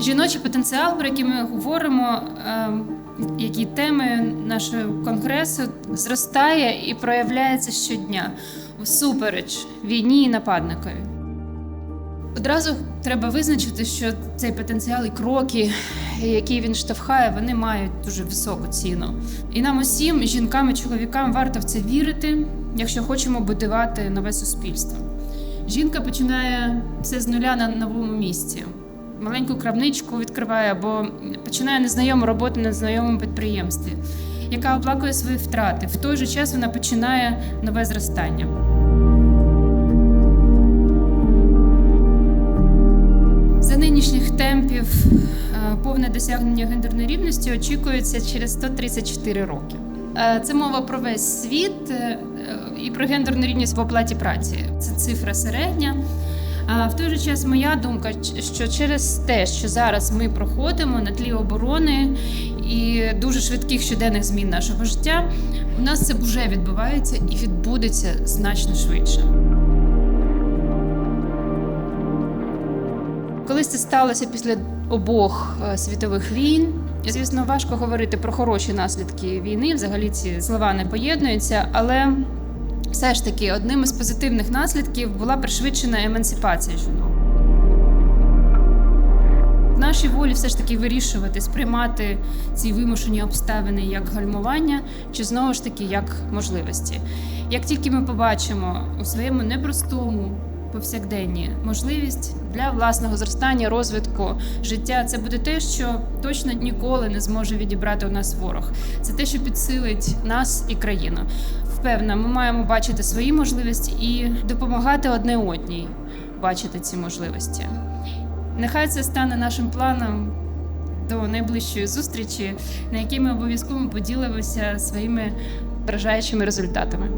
Жіночий потенціал, про який ми говоримо, е, які теми нашого конгресу зростає і проявляється щодня всупереч війні і нападникові. Одразу треба визначити, що цей потенціал і кроки, які він штовхає, вони мають дуже високу ціну. І нам усім, жінкам і чоловікам, варто в це вірити, якщо хочемо будувати нове суспільство. Жінка починає все з нуля на новому місці. Маленьку крамничку відкриває або починає незнайому роботу на незнайомому підприємстві, яка оплакує свої втрати. В той же час вона починає нове зростання. За нинішніх темпів е, повне досягнення гендерної рівності очікується через 134 роки. Е, Це мова про весь світ е, і про гендерну рівність в оплаті праці. Це цифра середня. В той же час моя думка, що через те, що зараз ми проходимо на тлі оборони і дуже швидких щоденних змін нашого життя, у нас це вже відбувається і відбудеться значно швидше. Колись це сталося після обох е, світових війн. Звісно, важко говорити про хороші наслідки війни. Взагалі ці слова не поєднуються, але все ж таки одним із позитивних наслідків була пришвидшена емансипація жінок. Нашій волі все ж таки вирішувати, сприймати ці вимушені обставини як гальмування, чи знову ж таки як можливості. Як тільки ми побачимо у своєму непростому повсякденні можливість для власного зростання, розвитку життя, це буде те, що точно ніколи не зможе відібрати у нас ворог. Це те, що підсилить нас і країну. Впевнена, ми маємо бачити свої можливості і допомагати одне одній бачити ці можливості. Нехай це стане нашим планом до найближчої зустрічі, на якій ми обов'язково поділимося своїми вражаючими результатами.